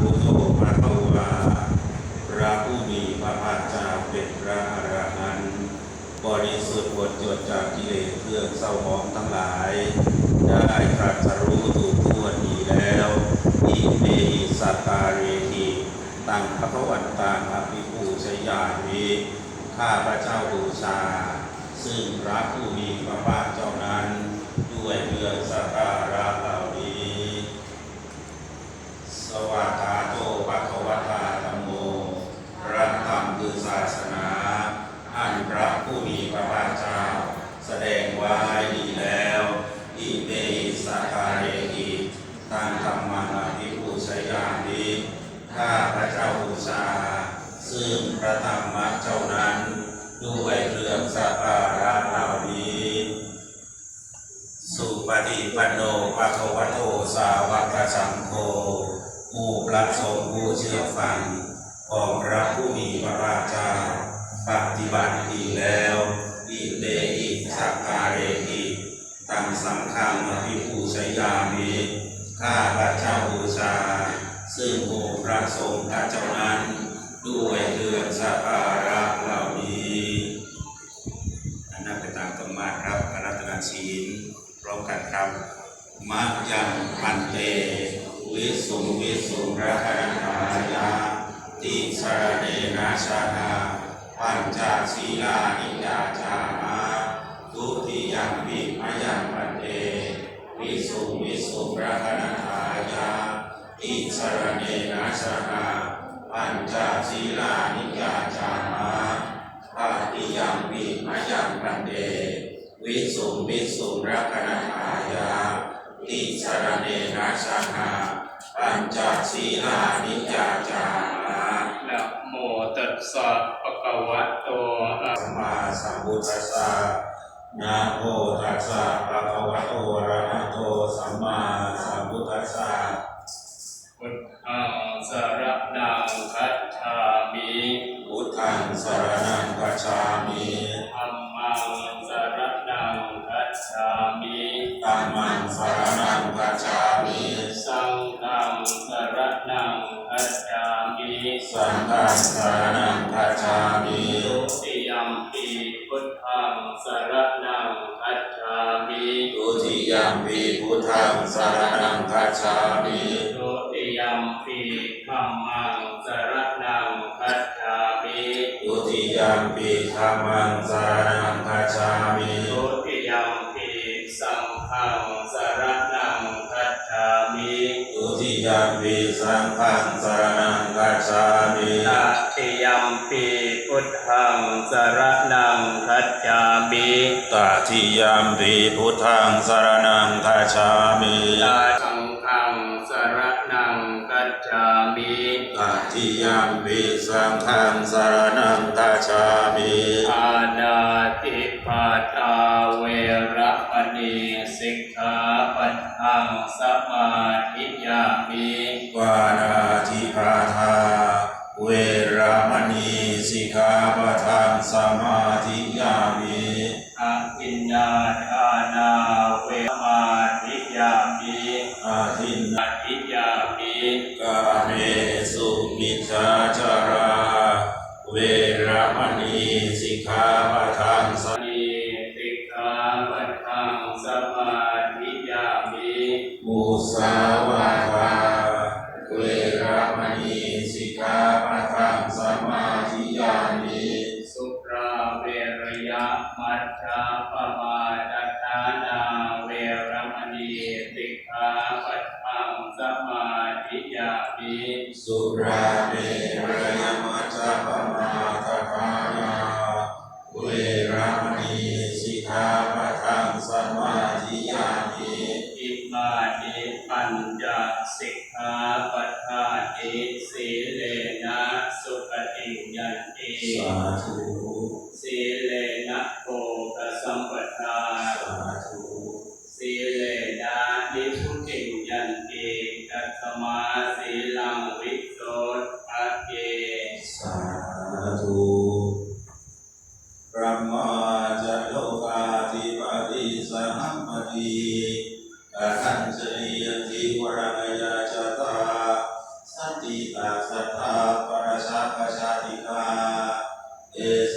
พุทโธพระภวาพระผู้มีพระภาคเจ้าเป็นพระอรหันต์บริสุทธิ์หมดจดจากกิเลสเครื่องเศร้าหมองทั้งหลาย ได้ตรัสรู้ถูกทั่วดีแล้วอิเมหิสัตตาเรหิตังพระวันตังอภิปูชยามิข้าพระเจ้าบูชา ซึ่งพระผู้มีพระภาคเจ้านั้น ด้วยเรื่องสักการะเหล่านี้ สวากขาโตภะคะวะตาธัมโมพระธรรมคือศาสนา อันพระผู้มีพระภาคเจ้า แสดงไว้ดีแล้วอิเมหิสักการเรหิทางธรรมังอภิปูชยามิข้าพระเจ้าบูชา ซึ่งพระธรรม เจ้านั้นด้วยเครื่องสักการะเหล่านี้ สุปฏิปันโนภะคะวะโตสาวกสังโฆหมู่พระสงฆ์ผู้เชื่อฟังของพระผู้มีพระภาคเจ้าปฏิบัติดีแล้วอิเตอิสักการเรหิตังสังฆังอภิปูชยามิข้าพระเจ้าบูชา ซึ่งหมู่พระสงฆ์พระเจ้านั้น ด้วยเครื่องสักการะเหล่านี้อันนั้นไปตามธรรมะครับอารัตนาศีลพร้อมกันครับมะยังพันเตวิสุงวิสุงรักนันายาติสรเนนาชานาปัญจศีลานิยาจามาทุติยังปิมยังพันเตวิสุงวิสุงรักนันายาติสรเนนาชานา วิสุงวิสุงรักนัทายาติสรเนนาชานาปัญจศีลานิจาจามานะโมตัสสะปะคะวะโตอะสัมมาสัมพุทธัสสะนะโมตัสสะภะคะวะโตอะระหะโตสัมมาสัมพุทธัสสะพุทธังสรณังคัจฉามิพุทธังสร สังฆังสรณังคัจฉามิทุติยัมปีพุทธังสารณังคัจฉามิทุติยัมปิพุทธังสารณังคัจฉามิทุติยัมปีธัมมังสารณังคัจฉามิทุติยัมปิธัมมังสารณังคัจฉามิทุติยัมปีสังฆังสารณังคัจฉามิทุติยัมปิสังฆังสารณัง คัจฉามิตติยัมปีพุทธังสรณังคัจฉามิตติยัมปิพุทธังสรณังคัจฉามิตาสังฆังสรณังคัจฉามิตติยัมปิสังฆังสรณังคัจฉามิ มณีสิกขาปะทังสมาธิยามิอาทินนาทานาเวมาทิยามิอาทินนาทิยามิกาเมสุมิจาจารา เวระมณีสิกขาปะทังสนีสิ สุราเมรยมัจจปมาทฐานาเวระมณีสิกขาปะทังสมาธิยามิอิมานิปัญจสิกขาปัฏฐานิสีเลนะสุขติยันติสาธุ สัทธาปรสาชาติกาเอเส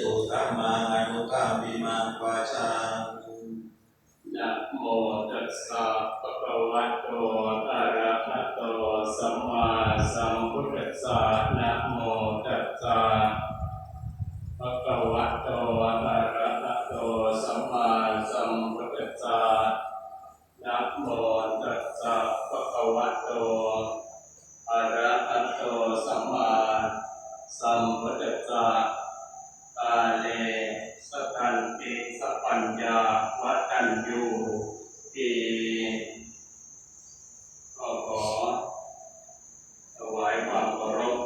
ตุตมมนุกัมมิมังวาจานะโมตัสสะปะคะวะโตอะระหะโตสมมาสมพุทธัสสนะโมตัสสะปะคะวะโตอะระหะโตสมมาสมพุทธัสสนะโมตัสสะปะคะวะโตอะระะกาเลสตันติสัพพัญญาวัฏัญญูทีก็ขอถวายความเคารพ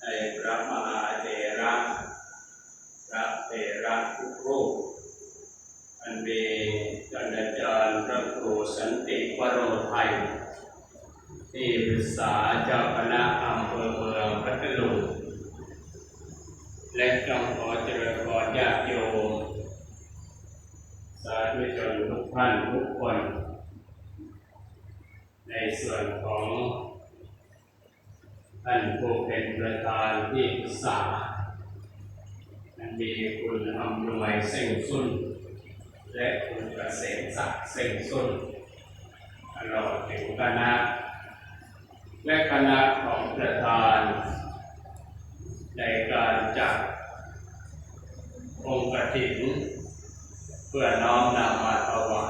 ในพระมหาเถระพระเถระทุกรูปอันมีท่านอาจารย์พระครูสันติวโรไทยที่ปรึกษาเจ้าคณะอำเภอเมืองพัทลุง และก็ขอเจริญพรญาติโยมสาธุชนทุกท่านทุกคน ในส่วนของท่านผู้เป็นประธานที่ปรึกษามีคุณอำนวยเส้งสุนและคุณเกษมศักดิ์เส้งสุนตลอดถึงคณะและคณะของประธานในการจัด องค์กฐินเพื่อน้อมนำมาถวาย